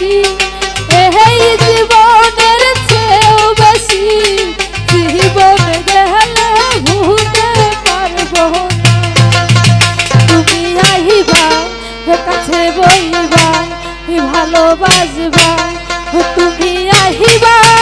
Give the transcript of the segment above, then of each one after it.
বেশি এই জীবনের চেয়েও বেশি জীবন তুমি আহিবা কাছে বইবা ভালোবাসবা তুমি আহিবা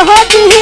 I'm hot to